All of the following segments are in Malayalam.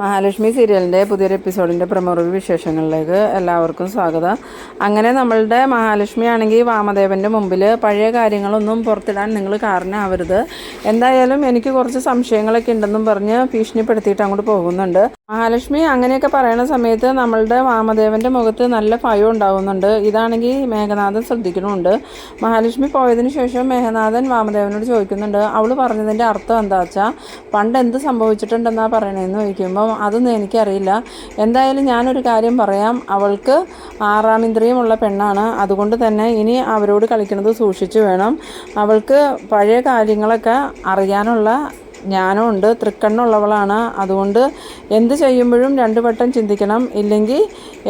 മഹാലക്ഷ്മി സീരിയലിന്റെ പുതിയൊരു എപ്പിസോഡിന്റെ പ്രമുഖ വിശേഷങ്ങളിലേക്ക് എല്ലാവർക്കും സ്വാഗതം. അങ്ങനെ നമ്മളുടെ മഹാലക്ഷ്മി ആണെങ്കിൽ വാമദേവന്റെ മുമ്പിൽ പഴയ കാര്യങ്ങളൊന്നും പുറത്തിടാൻ നിങ്ങൾ കാരണമാവരുത്. എന്തായാലും എനിക്ക് കുറച്ച് സംശയങ്ങളൊക്കെ ഉണ്ടെന്നും പറഞ്ഞ് ഭീഷണിപ്പെടുത്തിയിട്ട് അങ്ങോട്ട് പോകുന്നുണ്ട്. മഹാലക്ഷ്മി അങ്ങനെയൊക്കെ പറയുന്ന സമയത്ത് നമ്മളുടെ വാമദേവന്റെ മുഖത്ത് നല്ല ഭയം ഉണ്ടാകുന്നുണ്ട് ഇതാണെങ്കിൽ മേഘനാഥൻ ശ്രദ്ധിക്കണമുണ്ട് മഹാലക്ഷ്മി പോയതിന് ശേഷം മേഘനാഥൻ വാമദേവനോട് ചോദിക്കുന്നുണ്ട് അവൾ പറഞ്ഞതിന്റെ അർത്ഥം എന്താ വെച്ചാൽ പണ്ട് എന്ത് സംഭവിച്ചിട്ടുണ്ടെന്നാണ് പറയണതെന്ന് ചോദിക്കുമ്പോൾ അതൊന്നും എനിക്കറിയില്ല. എന്തായാലും ഞാനൊരു കാര്യം പറയാം. അവൾക്ക് ആറാം ഇന്ദ്രിയമുള്ള പെണ്ണാണ്. അതുകൊണ്ട് തന്നെ ഇനി അവരോട് കളിക്കുന്നത് സൂക്ഷിച്ചു വേണം. അവൾക്ക് പഴയ കാര്യങ്ങളൊക്കെ അറിയാനുള്ള ജ്ഞാനമുണ്ട് തൃക്കണ്ണുള്ളവളാണ് അതുകൊണ്ട് എന്ത് ചെയ്യുമ്പോഴും രണ്ടു വട്ടം ചിന്തിക്കണം. ഇല്ലെങ്കിൽ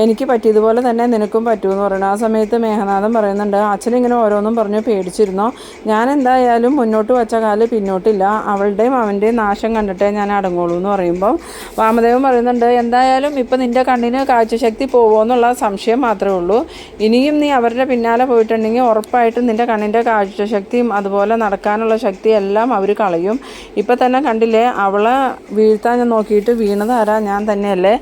എനിക്ക് പറ്റിയതുപോലെ തന്നെ നിനക്കും പറ്റുമെന്ന് പറയുന്നത് ആ സമയത്ത് മേഘനാഥൻ പറയുന്നുണ്ട് അച്ഛനിങ്ങനെ ഓരോന്നും പറഞ്ഞ് പേടിച്ചിരുന്നോ? ഞാൻ എന്തായാലും മുന്നോട്ട് വച്ച കാൽ പിന്നോട്ടില്ല. അവളുടെയും അവന്റെയും നാശം കണ്ടിട്ടേ ഞാൻ അടങ്ങുള്ളൂ എന്ന് പറയുമ്പോൾ വാമദേവൻ പറയുന്നുണ്ട് എന്തായാലും ഇപ്പം നിന്റെ കണ്ണിന് കാഴ്ചശക്തി പോകുമോ എന്നുള്ള സംശയം മാത്രമേ ഉള്ളൂ. ഇനിയും നീ അവരുടെ പിന്നാലെ പോയിട്ടുണ്ടെങ്കിൽ ഉറപ്പായിട്ടും നിന്റെ കണ്ണിന്റെ കാഴ്ചശക്തിയും അതുപോലെ നടക്കാനുള്ള ശക്തിയെല്ലാം അവർ കളയും. ഇപ്പം തന്നെ കണ്ടില്ലേ? അവളെ വീഴ്ത്താൻ ഞാൻ നോക്കിയിട്ട് വീണത് ആരാ? ഞാൻ തന്നെയല്ലേ.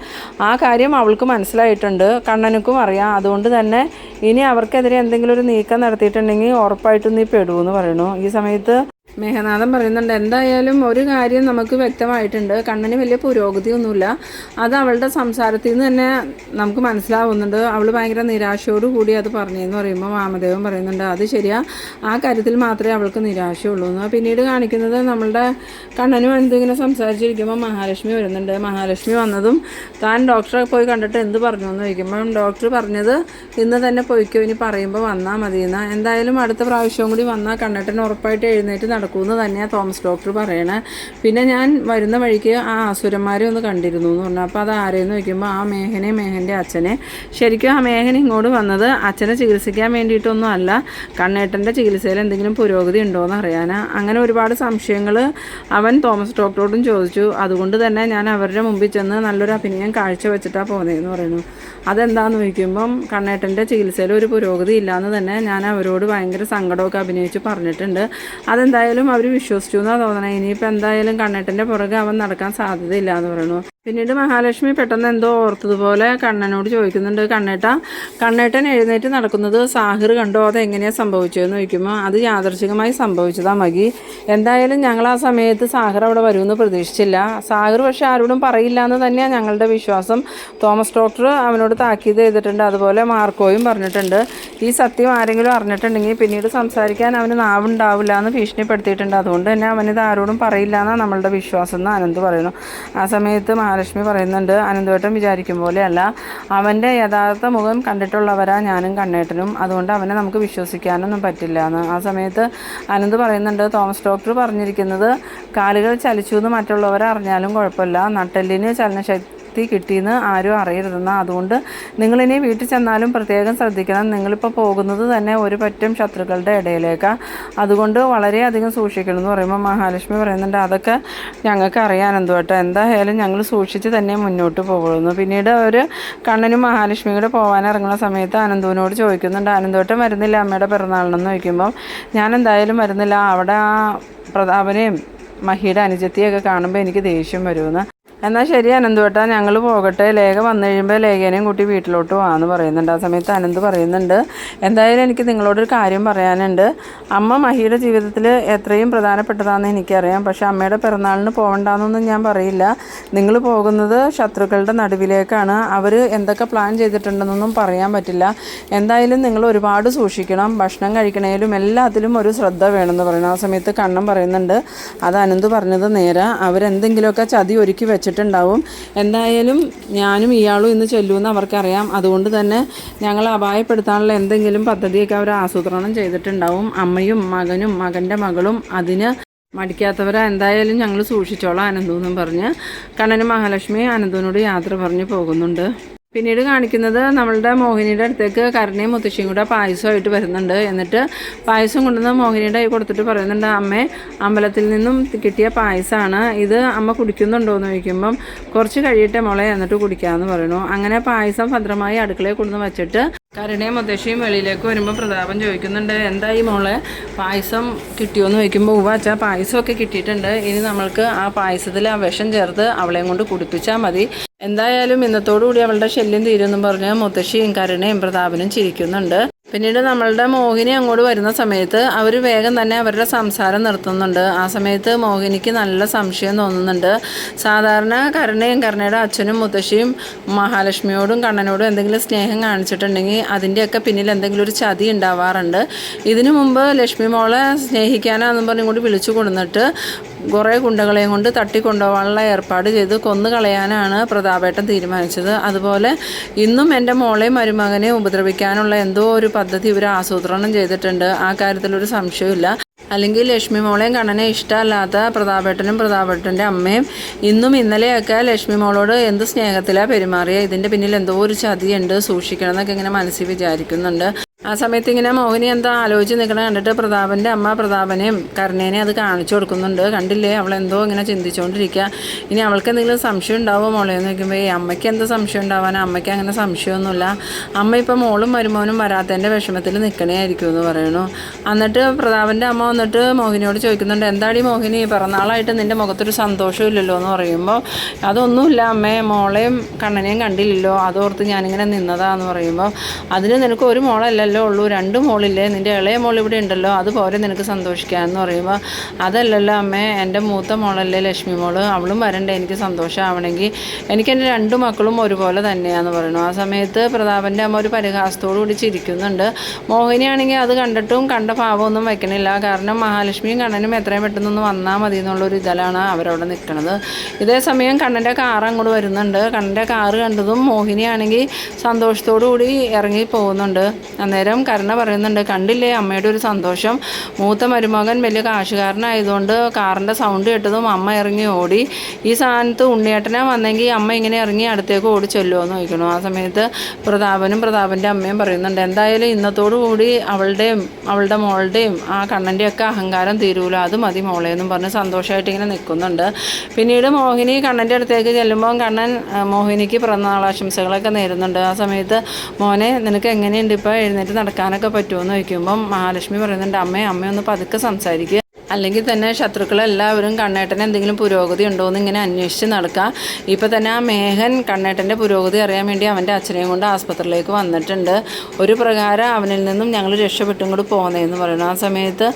ആ കാര്യം അവൾക്ക് മനസ്സിലായിട്ടുണ്ട്. കണ്ണനുക്കും അറിയാം. അതുകൊണ്ട് തന്നെ ഇനി അവർക്കെതിരെ എന്തെങ്കിലും ഒരു നീക്കം നടത്തിയിട്ടുണ്ടെങ്കിൽ ഉറപ്പായിട്ടും നീ പെടുമെന്ന് പറയണു. ഈ സമയത്ത് മേഘനാഥൻ പറയുന്നുണ്ട് എന്തായാലും ഒരു കാര്യം നമുക്ക് വ്യക്തമായിട്ടുണ്ട്. കണ്ണന് വലിയ പുരോഗതിയൊന്നുമില്ല. അത് അവളുടെ സംസാരത്തിൽ നിന്ന് തന്നെ നമുക്ക് മനസ്സിലാവുന്നുണ്ട്. അവൾ ഭയങ്കര നിരാശയോട് കൂടി അത് പറഞ്ഞതെന്ന് പറയുമ്പോൾ വാമദേവൻ പറയുന്നുണ്ട് അത് ശരിയാ. ആ കാര്യത്തിൽ മാത്രമേ അവൾക്ക് നിരാശയുള്ളൂ. എന്ന് പിന്നീട് കാണിക്കുന്നത് നമ്മളുടെ കണ്ണനും എന്തിങ്ങനെ സംസാരിച്ചിരിക്കുമ്പോൾ മഹാലക്ഷ്മി വരുന്നുണ്ട്. മഹാലക്ഷ്മി വന്നതും താൻ ഡോക്ടറെ പോയി കണ്ടിട്ട് എന്ത് പറഞ്ഞു എന്ന് ചോദിക്കുമ്പോൾ ഡോക്ടർ പറഞ്ഞത് ഇന്ന് തന്നെ പോയിക്കോ ഇനി പറയുമ്പോൾ വന്നാൽ മതിയെന്ന് എന്തായാലും അടുത്ത പ്രാവശ്യവും കൂടി വന്നാൽ കണ്ണട്ടൻ ഉറപ്പായിട്ട് എഴുന്നേറ്റ് നടക്കുമെന്ന് തന്നെയാണ് തോമസ് ഡോക്ടർ പറയണേ. പിന്നെ ഞാൻ വരുന്ന വഴിക്ക് ആ അസുരന്മാരെ ഒന്ന് കണ്ടിരുന്നു എന്ന് പറഞ്ഞു. അപ്പോൾ അത് ആരെയെന്ന് ചോദിക്കുമ്പോൾ ആ മേഘനെ മേഘന്റെ അച്ഛനെ. ശരിക്കും ആ മേഘൻ ഇങ്ങോട്ട് വന്നത് അച്ഛനെ ചികിത്സിക്കാൻ വേണ്ടിയിട്ടൊന്നും അല്ല. കണ്ണേട്ടന്റെ ചികിത്സയിൽ എന്തെങ്കിലും പുരോഗതി ഉണ്ടോ എന്ന് അറിയാനാ. അങ്ങനെ ഒരുപാട് സംശയങ്ങൾ അവൻ തോമസ് ഡോക്ടറോടും ചോദിച്ചു. അതുകൊണ്ട് തന്നെ ഞാൻ അവരുടെ മുമ്പിൽ ചെന്ന് നല്ലൊരു അഭിനയം കാഴ്ചവെച്ചിട്ടാണ് പോകുന്നതെന്ന് പറയുന്നു. അതെന്താണെന്ന് ചോദിക്കുമ്പം കണ്ണേട്ടന്റെ ചികിത്സയിൽ ഒരു പുരോഗതി ഇല്ലയെന്ന് തന്നെ ഞാൻ അവരോട് ഭയങ്കര സങ്കടമൊക്കെ അഭിനയിച്ച് പറഞ്ഞിട്ടുണ്ട്. അതെന്തായാലും അവർ വിശ്വസിച്ചു എന്നാണ് തോന്നണേ. ഇനിയിപ്പോൾ എന്തായാലും കണ്ണേട്ടന്റെ പുറകെ അവൻ നടക്കാൻ സാധ്യതയില്ല എന്ന് പറയുന്നു. പിന്നീട് മഹാലക്ഷ്മി പെട്ടെന്ന് എന്തോ ഓർത്തതുപോലെ കണ്ണനോട് ചോദിക്കുന്നുണ്ട് കണ്ണേട്ട കണ്ണേട്ടൻ എഴുന്നേറ്റ് നടക്കുന്നത് സാഹിർ കണ്ടോ? അത് എങ്ങനെയാണ് സംഭവിച്ചതെന്ന് ചോദിക്കുമ്പോൾ അത് യാദർശികമായി സംഭവിച്ചതാ മകി. എന്തായാലും ഞങ്ങൾ ആ സമയത്ത് സാഹിർ അവിടെ വരുമെന്ന് പ്രതീക്ഷിച്ചില്ല. സാഹിർ പക്ഷേ ആരോടും പറയില്ല എന്ന് തന്നെയാണ് ഞങ്ങളുടെ വിശ്വാസം. തോമസ് ഡോക്ടർ അവനോട് താക്കീത് ചെയ്തിട്ടുണ്ട്. അതുപോലെ മാർക്കോയും പറഞ്ഞിട്ടുണ്ട്. ഈ സത്യം ആരെങ്കിലും അറിഞ്ഞിട്ടുണ്ടെങ്കിൽ പിന്നീട് സംസാരിക്കാൻ അവന് നാവുണ്ടാവില്ല എന്ന് ഭീഷണിപ്പെടുത്തിയിട്ടുണ്ട്. അതുകൊണ്ട് തന്നെ അവനിത് ആരോടും പറയില്ല എന്നാണ് നമ്മളുടെ വിശ്വാസം എന്ന് അനന്ത് പറയുന്നു. ആ സമയത്ത് മഹാലക്ഷ്മി പറയുന്നുണ്ട് അനന്തവട്ടം വിചാരിക്കും പോലെയല്ല. അവന്റെ യഥാർത്ഥ മുഖം കണ്ടിട്ടുള്ളവരാ ഞാനും കണ്ണേട്ടനും. അതുകൊണ്ട് അവനെ നമുക്ക് വിശ്വസിക്കാനൊന്നും പറ്റില്ല എന്ന്. ആ സമയത്ത് അനന്ത് പറയുന്നുണ്ട് തോമസ് ഡോക്ടർ പറഞ്ഞിരിക്കുന്നത് കാലുകൾ ചലിച്ചു എന്ന് മറ്റുള്ളവർ അറിഞ്ഞാലും കുഴപ്പമില്ല. നട്ടെല്ലിന് ചലനശക്തി ശക്തി കിട്ടിയെന്ന് ആരും അറിയരുതെന്ന്. അതുകൊണ്ട് നിങ്ങളിനി വീട്ടിൽ ചെന്നാലും പ്രത്യേകം ശ്രദ്ധിക്കണം. നിങ്ങളിപ്പോൾ പോകുന്നത് തന്നെ ഒരു പറ്റം ശത്രുക്കളുടെ ഇടയിലേക്കാണ് അതുകൊണ്ട് വളരെയധികം സൂക്ഷിക്കണം എന്ന് പറയുമ്പോൾ മഹാലക്ഷ്മി പറയുന്നുണ്ട് അതൊക്കെ ഞങ്ങൾക്ക് അറിയാൻ എന്തുവട്ടെ? എന്തായാലും ഞങ്ങൾ സൂക്ഷിച്ച് തന്നെ മുന്നോട്ട് പോകുന്നു. പിന്നീട് അവർ കണ്ണനും മഹാലക്ഷ്മിയുടെ ഇറങ്ങുന്ന സമയത്ത് അനന്തുവിനോട് ചോദിക്കുന്നുണ്ട് അനന്തോട്ടം വരുന്നില്ല അമ്മയുടെ പിറന്നാളിനെന്ന് ചോദിക്കുമ്പോൾ ഞാൻ എന്തായാലും വരുന്നില്ല. അവിടെ ആ പ്രതാപനെയും മഹിയുടെ അനുജത്തിയൊക്കെ കാണുമ്പോൾ എനിക്ക് ദേഷ്യം വരുമെന്ന്. എന്നാൽ ശരി അനന്ത് അനന്തുവേട്ടാ ഞങ്ങൾ പോകട്ടെ. ലേഖ വന്നു കഴിയുമ്പോൾ ലേഖനെയും കൂട്ടി വീട്ടിലോട്ട് പോകാമെന്ന് പറയുന്നുണ്ട്. ആ സമയത്ത് അനന്ത് പറയുന്നുണ്ട് എന്തായാലും എനിക്ക് നിങ്ങളോടൊരു കാര്യം പറയാനുണ്ട്. അമ്മ മഹിയുടെ ജീവിതത്തിൽ എത്രയും പ്രധാനപ്പെട്ടതാണെന്ന് എനിക്കറിയാം. പക്ഷേ അമ്മയുടെ പിറന്നാളിന് പോകണ്ടെന്നൊന്നും ഞാൻ പറയില്ല. നിങ്ങൾ പോകുന്നത് ശത്രുക്കളുടെ നടുവിലേക്കാണ്. അവർ എന്തൊക്കെ പ്ലാൻ ചെയ്തിട്ടുണ്ടെന്നൊന്നും പറയാൻ പറ്റില്ല. എന്തായാലും നിങ്ങൾ ഒരുപാട് സൂക്ഷിക്കണം. ഭക്ഷണം കഴിക്കണേലും എല്ലാത്തിലും ഒരു ശ്രദ്ധ വേണമെന്ന് പറയുന്നു ആ സമയത്ത് കണ്ണം പറയുന്നുണ്ട് അത് അനന്ത് പറഞ്ഞത് നേരെ. അവരെന്തെങ്കിലുമൊക്കെ ചതി ഒരുക്കി വെച്ചിട്ടുണ്ടാവും എന്തായാലും ഞാനും ഇയാളും ഇന്ന് ചെല്ലുമെന്ന് അവർക്കറിയാം. അതുകൊണ്ട് തന്നെ ഞങ്ങൾ അപായപ്പെടുത്താനുള്ള എന്തെങ്കിലും പദ്ധതിയൊക്കെ അവർ ആസൂത്രണം ചെയ്തിട്ടുണ്ടാവും. അമ്മയും മകനും മകന്റെ മകളും അതിന് മടിക്കാത്തവരെ. എന്തായാലും ഞങ്ങൾ സൂക്ഷിച്ചോളാം അനന്തു എന്നും പറഞ്ഞ്. കണ്ണനും മഹാലക്ഷ്മി അനന്തുവിനോട് യാത്ര പറഞ്ഞ് പോകുന്നുണ്ട്. പിന്നീട് കാണിക്കുന്നത് നമ്മളുടെ മോഹിനിയുടെ അടുത്തേക്ക് കരുണയും മുത്തശ്ശിയും കൂടെ പായസമായിട്ട് വരുന്നുണ്ട്. എന്നിട്ട് പായസം കൊണ്ടുവന്ന് മോഹിനിയുടെ കൈ കൊടുത്തിട്ട് പറയുന്നുണ്ട് അമ്മേ അമ്പലത്തിൽ നിന്നും കിട്ടിയ പായസമാണ് ഇത് അമ്മ കുടിക്കുന്നുണ്ടോ എന്ന് ചോദിക്കുമ്പം കുറച്ച് കഴിയട്ടെ മോളെ എന്നിട്ട് കുടിക്കാമെന്ന് പറയുന്നു. അങ്ങനെ പായസം ഭദ്രമായി അടുക്കളയിൽ കൊണ്ടുവന്ന് വെച്ചിട്ട് കരുണയും മുത്തശ്ശിയും വെളിയിലേക്ക് വരുമ്പോൾ പ്രതാപൻ ചോദിക്കുന്നുണ്ട് എന്തായി മോളെ പായസം കിട്ടിയോ എന്ന് ചോദിക്കുമ്പോൾ ഉവാച്ച പായസമൊക്കെ കിട്ടിയിട്ടുണ്ട്. ഇനി നമ്മൾക്ക് ആ പായസത്തിൽ ആ വിഷം ചേർത്ത് അവളെയും കൊണ്ട് കുടിപ്പിച്ചാൽ മതി. എന്തായാലും ഇന്നത്തോടുകൂടി അവളുടെ ശല്യം തീരുമെന്നും പറഞ്ഞ് മുത്തശ്ശിയും കരുണയും പ്രതാപനും ചിരിക്കുന്നുണ്ട്. പിന്നീട് നമ്മളുടെ മോഹിനി അങ്ങോട്ട് വരുന്ന സമയത്ത് അവർ വേഗം തന്നെ അവരുടെ സംസാരം നിർത്തുന്നുണ്ട്. ആ സമയത്ത് മോഹിനിക്ക് നല്ല സംശയം തോന്നുന്നുണ്ട്. സാധാരണ കരുണയും കരുണയുടെ അച്ഛനും മുത്തശ്ശിയും മഹാലക്ഷ്മിയോടും കണ്ണനോടും എന്തെങ്കിലും സ്നേഹം കാണിച്ചിട്ടുണ്ടെങ്കിൽ അതിന്റെയൊക്കെ പിന്നിൽ എന്തെങ്കിലും ഒരു ചതി ഉണ്ടാവാറുണ്ട്. ഇതിനു മുമ്പ് ലക്ഷ്മി മോളെ സ്നേഹിക്കാനാന്നും പറഞ്ഞും കൂടി വിളിച്ചു കൊടുന്നിട്ട് കുറേ ഗുണ്ടകളെയും കൊണ്ട് തട്ടിക്കൊണ്ടുപോകാനുള്ള ഏർപ്പാട് ചെയ്ത് കൊന്നുകളയാനാണ് പ്രതാപേട്ടൻ തീരുമാനിച്ചത്. അതുപോലെ ഇന്നും എന്റെ മോളെയും മരുമകനെ ഉപദ്രവിക്കാനുള്ള എന്തോ ഒരു പദ്ധതി ഇവർ ആസൂത്രണം ചെയ്തിട്ടുണ്ട്. ആ കാര്യത്തിലൊരു സംശയമില്ല അല്ലെങ്കിൽ ലക്ഷ്മി മോളെയും കണ്ണനെ ഇഷ്ടമല്ലാത്ത പ്രതാപേട്ടനും പ്രതാപേട്ടന്റെ അമ്മയും ഇന്നും ഇന്നലെയൊക്കെ ലക്ഷ്മി മോളോട് എന്ത് സ്നേഹത്തിലാണ് പെരുമാറിയ? ഇതിന്റെ പിന്നിൽ എന്തോ ഒരു ചതിയുണ്ട്. സൂക്ഷിക്കണം എന്നൊക്കെ ഇങ്ങനെ മനസ്സിൽ വിചാരിക്കുന്നുണ്ട്. ആ സമയത്ത് ഇങ്ങനെ മോഹിനി എന്താ ആലോചിച്ച് നിൽക്കണ കണ്ടിട്ട് പ്രതാപന്റെ അമ്മ പ്രതാപനെയും കരുണേനെയും അത് കാണിച്ചു കൊടുക്കുന്നുണ്ട്. കണ്ടില്ലേ? അവൾ എന്തോ ഇങ്ങനെ ചിന്തിച്ചുകൊണ്ടിരിക്കുക ഇനി അവൾക്ക് എന്തെങ്കിലും സംശയം ഉണ്ടാവുമോ മോളെ എന്ന് നോക്കുമ്പോൾ ഈ അമ്മയ്ക്ക് എന്ത് സംശയം ഉണ്ടാവാൻ? അമ്മയ്ക്ക് അങ്ങനെ സംശയമൊന്നുമില്ല. അമ്മ ഇപ്പോൾ മോളും മരുമോനും വരാത്തതിന്റെ വിഷമത്തിൽ നിൽക്കണേ ആയിരിക്കും എന്ന് പറയുന്നു. എന്നിട്ട് പ്രതാപന്റെ അമ്മ വന്നിട്ട് മോഹിനിയോട് ചോദിക്കുന്നുണ്ട് എന്താടി മോഹിനി പിറന്നാളായിട്ട് നിന്റെ മുഖത്തൊരു സന്തോഷമില്ലല്ലോ എന്ന് പറയുമ്പോൾ അതൊന്നുമില്ല അമ്മേ മോളെയും കണ്ണനെയും കണ്ടില്ലല്ലോ. അതോർത്ത് ഞാനിങ്ങനെ നിന്നതാന്ന് പറയുമ്പോൾ അതിന് നിനക്ക് ഒരു മോളല്ലല്ലോ. ഉള്ളൂ. രണ്ട് മോളില്ലേ? നിന്റെ ഇളയ മോൾ ഇവിടെ ഉണ്ടല്ലോ. അത് പോരെ നിനക്ക് സന്തോഷിക്കാമെന്ന് പറയുമ്പോൾ അതല്ലല്ലോ അമ്മേ എന്റെ മൂത്ത മോളല്ലേ ലക്ഷ്മി മോൾ. അവളും വരണ്ടേ എനിക്ക് സന്തോഷമാവണമെങ്കിൽ എനിക്ക് എന്റെ രണ്ട് മക്കളും ഒരുപോലെ തന്നെയാന്ന് പറയുന്നു ആ സമയത്ത് പ്രതാപന്റെ അമ്മ ഒരു പരിഹാസത്തോടു കൂടി ചിരിക്കുന്നുണ്ട്. മോഹിനിയാണെങ്കിൽ അത് കണ്ടിട്ടും കണ്ട ഭാവമൊന്നും വയ്ക്കണില്ല കാരണം മഹാലക്ഷ്മിയും കണ്ണനും എത്രയും പെട്ടെന്നൊന്ന് വന്നാൽ മതി എന്നുള്ളൊരു ഇതിലാണ് അവരവിടെ നിൽക്കുന്നത് ഇതേ സമയം കണ്ണന്റെ കാർ അങ്ങോട്ട് വരുന്നുണ്ട്. കണ്ണന്റെ കാറ് കണ്ടതും മോഹിനിയാണെങ്കിൽ സന്തോഷത്തോടു കൂടി ഇറങ്ങി പോകുന്നുണ്ട്. അന്നേരം കരുണ പറയുന്നുണ്ട്. കണ്ടില്ലേ? അമ്മയുടെ ഒരു സന്തോഷം. മൂത്ത മരുമകൻ വലിയ കാശുകാരനായതുകൊണ്ട് കാറിന്റെ സൗണ്ട് കേട്ടതും അമ്മ ഇറങ്ങി ഓടി. ഈ സ്ഥാനത്ത് ഉണ്ണിയേട്ടനെ വന്നെങ്കിൽ അമ്മ ഇങ്ങനെ ഇറങ്ങി അടുത്തേക്ക് ഓടി ചെല്ലുമോ എന്ന് ചോദിക്കണം ആ സമയത്ത് പ്രതാപനും പ്രതാപന്റെ അമ്മയും പറയുന്നുണ്ട് എന്തായാലും ഇന്നത്തോടു കൂടി അവളുടെയും അവളുടെ മോളുടെയും ആ കണ്ണന്റെയും ഒക്കെ അഹങ്കാരം തീരൂല. അത് മതി മോളെ എന്നും പറഞ്ഞ് സന്തോഷമായിട്ട് ഇങ്ങനെ നിൽക്കുന്നുണ്ട്. പിന്നീട് മോഹിനി കണ്ണന്റെ അടുത്തേക്ക് ചെല്ലുമ്പോൾ കണ്ണൻ മോഹിനിക്ക് പിറന്നാളാശംസകളൊക്കെ നേരുന്നുണ്ട്. ആ സമയത്ത് മോനെ നിനക്ക് എങ്ങനെയുണ്ട്? ഇപ്പോൾ എഴുന്നേറ്റ് നടക്കാനൊക്കെ പറ്റുമോ എന്ന് ചോദിക്കുമ്പം മഹാലക്ഷ്മി പറയുന്നുണ്ട് അമ്മേ അമ്മയൊന്ന് പതുക്കെ സംസാരിക്കുക അല്ലെങ്കിൽ തന്നെ ശത്രുക്കളെല്ലാവരും കണ്ണേട്ടന് എന്തെങ്കിലും പുരോഗതി ഉണ്ടോ എന്ന് ഇങ്ങനെ അന്വേഷിച്ച് നടക്കുക ഇപ്പോൾ തന്നെ ആ മേഹൻ കണ്ണേട്ടന്റെ പുരോഗതി അറിയാൻ വേണ്ടി അവന്റെ അച്ഛനെയും കൊണ്ട് ആസ്പത്രിയിലേക്ക് വന്നിട്ടുണ്ട്. ഒരു പ്രകാരം അവനിൽ നിന്നും ഞങ്ങൾ രക്ഷപ്പെട്ടും കൂടി പോകുന്നതെന്ന് പറയുന്നു. ആ സമയത്ത്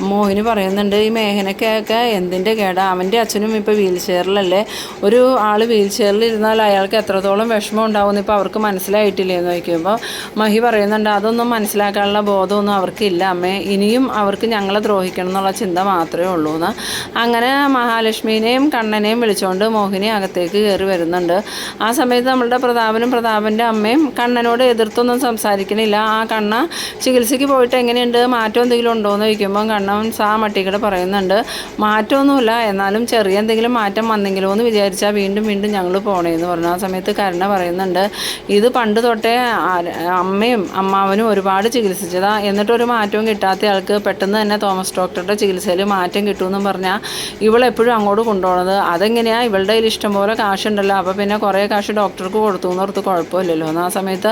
മോഹിനി പറയുന്നുണ്ട് ഈ മേഹനക്കൊക്കെ എന്തിന്റെ കേടാ? അവന്റെ അച്ഛനും ഇപ്പോൾ വീൽ ചെയറിലല്ലേ ഒരു ആൾ വീൽ ചെയറിൽ ഇരുന്നാൽ അയാൾക്ക് എത്രത്തോളം വിഷമം ഉണ്ടാവുമെന്ന് ഇപ്പോൾ അവർക്ക് മനസ്സിലായിട്ടില്ലേ? എന്ന് ചോദിക്കുമ്പോൾ മഹി പറയുന്നുണ്ട് അതൊന്നും മനസ്സിലാക്കാനുള്ള ബോധമൊന്നും അവർക്കില്ല അമ്മേ. ഇനിയും അവർക്ക് ഞങ്ങളെ ദ്രോഹിക്കണം എന്നുള്ള ചിന്ത മാത്രമേ ഉള്ളൂ എന്ന്. അങ്ങനെ മഹാലക്ഷ്മിനെയും കണ്ണനെയും വിളിച്ചുകൊണ്ട് മോഹിനി അകത്തേക്ക് കയറി വരുന്നുണ്ട്. ആ സമയത്ത് നമ്മളുടെ പ്രതാപനും പ്രതാപന്റെ അമ്മയും കണ്ണനോട് എതിർത്തൊന്നും സംസാരിക്കണില്ല. ആ കണ്ണ ചികിത്സയ്ക്ക് പോയിട്ട് എങ്ങനെയുണ്ട്? മാറ്റം എന്തെങ്കിലും ഉണ്ടോ എന്ന് ചോദിക്കുമ്പോൾ കണ്ണൻ സാ മട്ടിക്കട പറയുന്നുണ്ട്. മാറ്റമൊന്നുമില്ല. എന്നാലും ചെറിയ എന്തെങ്കിലും മാറ്റം വന്നെങ്കിലോ എന്ന് വിചാരിച്ചാൽ വീണ്ടും വീണ്ടും ഞങ്ങൾ പോണേന്ന് പറഞ്ഞു. ആ സമയത്ത് കരുണ പറയുന്നുണ്ട്. ഇത് പണ്ട് തൊട്ടേ അമ്മയും അമ്മാവനും ഒരുപാട് ചികിത്സിച്ചതാ. എന്നിട്ടൊരു മാറ്റവും കിട്ടാത്ത ആൾക്ക് പെട്ടെന്ന് തന്നെ തോമസ് ഡോക്ടറുടെ ചികിത്സയിൽ മാറ്റം കിട്ടുമെന്നും പറഞ്ഞാൽ ഇവളെപ്പോഴും അങ്ങോട്ട് കൊണ്ടുപോകണത് അതെങ്ങനെയാണ് ഇവളുടെ കയ്യിൽ ഇഷ്ടംപോലെ കാശുണ്ടല്ലോ. അപ്പോൾ പിന്നെ കുറേ കാശ് ഡോക്ടർക്ക് കൊടുത്തു എന്ന് ഓർത്ത് കുഴപ്പമില്ലല്ലോ. എന്ന് ആ സമയത്ത്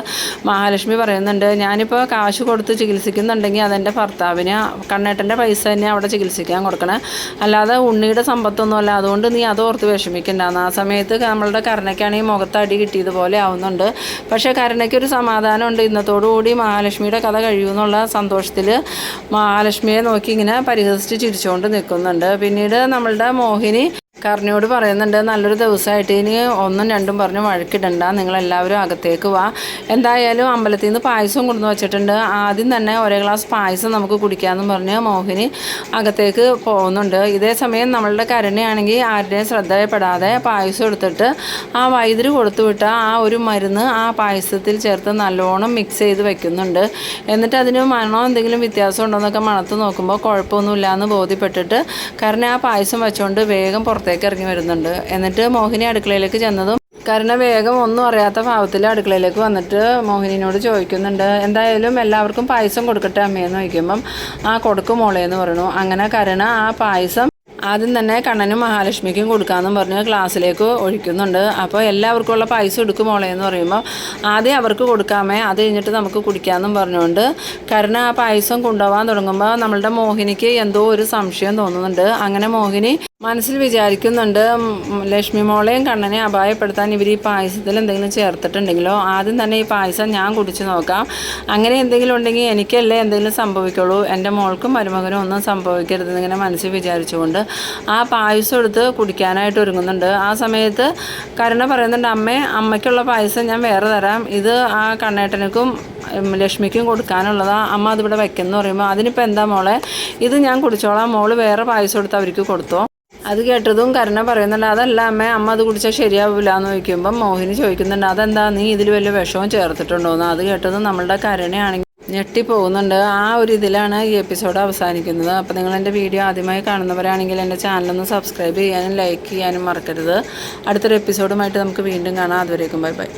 മഹാലക്ഷ്മി പറയുന്നുണ്ട് ഞാനിപ്പോൾ കാശ് കൊടുത്ത് ചികിത്സിക്കുന്നുണ്ടെങ്കിൽ അതെന്റെ ഭർത്താവിന് കണ്ണേട്ടന്റെ പൈസ തന്നെ അവിടെ ചികിത്സിക്കാൻ കൊടുക്കണേ. അല്ലാതെ ഉണ്ണിയുടെ സമ്പത്തൊന്നുമല്ല. അതുകൊണ്ട് നീ അതോർത്ത് വിഷമിക്കണ്ടെന്ന് ആ സമയത്ത് നമ്മളുടെ കരുണയ്ക്കാണെങ്കിൽ മുഖത്ത് അടി കിട്ടിയതുപോലെ ആവുന്നുണ്ട്. പക്ഷേ കരുണയ്ക്കൊരു സമാധാനമുണ്ട്. ഇന്നത്തോടുകൂടി മഹാലക്ഷ്മിയുടെ കഥ കഴിയുമെന്നുള്ള സന്തോഷത്തിൽ മഹാലക്ഷ്മിയെ നോക്കി ഇങ്ങനെ പരിഹസിച്ച് ചിരിച്ചുകൊണ്ട് നിൽക്കുന്നുണ്ട് പിന്നീട് നമ്മളുടെ മോഹിനി കർണിയോട് പറയുന്നുണ്ട് നല്ലൊരു ദിവസമായിട്ട്. ഇനി ഒന്നും രണ്ടും പറഞ്ഞ് വഴക്കിടണ്ട. നിങ്ങളെല്ലാവരും അകത്തേക്ക് വാ. എന്തായാലും അമ്പലത്തിൽ നിന്ന് പായസം കൊണ്ടുവന്ന് വെച്ചിട്ടുണ്ട്. ആദ്യം തന്നെ ഒരേ ഗ്ലാസ് പായസം നമുക്ക് കുടിക്കാമെന്ന് പറഞ്ഞ് മോഹിനി അകത്തേക്ക് പോകുന്നുണ്ട്. ഇതേ സമയം നമ്മളുടെ കരുണയാണെങ്കിൽ ആരുടെയും ശ്രദ്ധയപ്പെടാതെ പായസം എടുത്തിട്ട് ആ വൈദ്യുതി കൊടുത്തുവിട്ട ആ ഒരു മരുന്ന് ആ പായസത്തിൽ ചേർത്ത് നല്ലോണം മിക്സ് ചെയ്ത് വെക്കുന്നുണ്ട്. എന്നിട്ട് അതിന് മണോ എന്തെങ്കിലും വ്യത്യാസം ഉണ്ടോ എന്നൊക്കെ മണത്ത് നോക്കുമ്പോൾ കുഴപ്പമൊന്നുമില്ല എന്ന് ബോധ്യപ്പെട്ടിട്ട് കരുണ ആ പായസം വെച്ചുകൊണ്ട് വേഗം പുറത്തേക്ക് ഇറങ്ങി വരുന്നുണ്ട്. എന്നിട്ട് മോഹിനി അടുക്കളയിലേക്ക് ചെന്നതും കാരണം വേഗം ഒന്നും അറിയാത്ത ഭാവത്തിൽ അടുക്കളയിലേക്ക് വന്നിട്ട് മോഹിനിയോട് ചോദിക്കുന്നുണ്ട്. എന്തായാലും എല്ലാവർക്കും പായസം കൊടുക്കട്ടെ അമ്മയെന്ന് ചോദിക്കുമ്പം ആ കൊടുക്കും മോളെ എന്ന് പറയുന്നു. അങ്ങനെ കരുണ ആ പായസം ആദ്യം തന്നെ കണ്ണനും മഹാലക്ഷ്മിക്കും കൊടുക്കാമെന്നും പറഞ്ഞ് ക്ലാസ്സിലേക്ക് ഒഴിക്കുന്നുണ്ട്. അപ്പോൾ എല്ലാവർക്കും ഉള്ള പൈസ എടുക്കും മോളെ എന്ന് പറയുമ്പോൾ ആദ്യം അവർക്ക് കൊടുക്കാമേ അത് കഴിഞ്ഞിട്ട് നമുക്ക് കുടിക്കാമെന്നും പറഞ്ഞുകൊണ്ട് കരുണ ആ പായസം കൊണ്ടുപോകാൻ തുടങ്ങുമ്പോൾ നമ്മളുടെ മോഹിനിക്ക് എന്തോ ഒരു സംശയം തോന്നുന്നുണ്ട്. അങ്ങനെ മോഹിനി മനസ്സിൽ വിചാരിക്കുന്നുണ്ട് ലക്ഷ്മി മോളെയും കണ്ണനെ അപായപ്പെടുത്താൻ ഇവർ ഈ പായസത്തിൽ എന്തെങ്കിലും ചേർത്തിട്ടുണ്ടെങ്കിലോ? ആദ്യം തന്നെ ഈ പായസം ഞാൻ കുടിച്ചു നോക്കാം. അങ്ങനെ എന്തെങ്കിലും ഉണ്ടെങ്കിൽ എനിക്കല്ലേ എന്തെങ്കിലും സംഭവിക്കുള്ളൂ. എന്റെ മോൾക്കും മരുമകനും ഒന്നും സംഭവിക്കരുത് എന്നിങ്ങനെ മനസ്സിൽ വിചാരിച്ചുകൊണ്ട് ആ പായസം എടുത്ത് കുടിക്കാനായിട്ട് ഒരുങ്ങുന്നുണ്ട്. ആ സമയത്ത് കരുണ പറയുന്നുണ്ട് അമ്മേ അമ്മയ്ക്കുള്ള പായസം ഞാൻ വേറെ തരാം. ഇത് ആ കണ്ണേട്ടനക്കും ലക്ഷ്മിക്കും കൊടുക്കാനുള്ളതാ. അമ്മ അതിവിടെ വെക്കെന്ന് പറയുമ്പോൾ അതിനിപ്പോൾ എന്താ മോളെ? ഇത് ഞാൻ കുടിച്ചോളാം. മോൾ വേറെ പായസം എടുത്ത് അവർക്ക് കൊടുത്തോ? അത് കേട്ടതും കരുണ പറയുന്നുണ്ട് അതല്ല അമ്മ അമ്മ അത് കുടിച്ചാൽ ശരിയാവില്ല എന്ന് ചോദിക്കുമ്പം മോഹിനി ചോദിക്കുന്നുണ്ട് അതെന്താ നീ ഇതിൽ വലിയ വിഷവും ചേർത്തിട്ടുണ്ടോ? എന്ന് അത് കേട്ടതും നമ്മളുടെ കരുണയാണെങ്കിൽ ഞെട്ടിപ്പോകുന്നുണ്ട്. ആ ഒരു ഇതിലാണ് ഈ എപ്പിസോഡ് അവസാനിക്കുന്നത്. അപ്പോൾ നിങ്ങൾ എന്റെ വീഡിയോ ആദ്യമായി കാണുന്നവരാണെങ്കിൽ എന്റെ ചാനലൊന്ന് സബ്സ്ക്രൈബ് ചെയ്യാനും ലൈക്ക് ചെയ്യാനും മറക്കരുത്. അടുത്തൊരു എപ്പിസോഡുമായിട്ട് നമുക്ക് വീണ്ടും കാണാം. അതുവരേക്കും ബൈ ബൈ.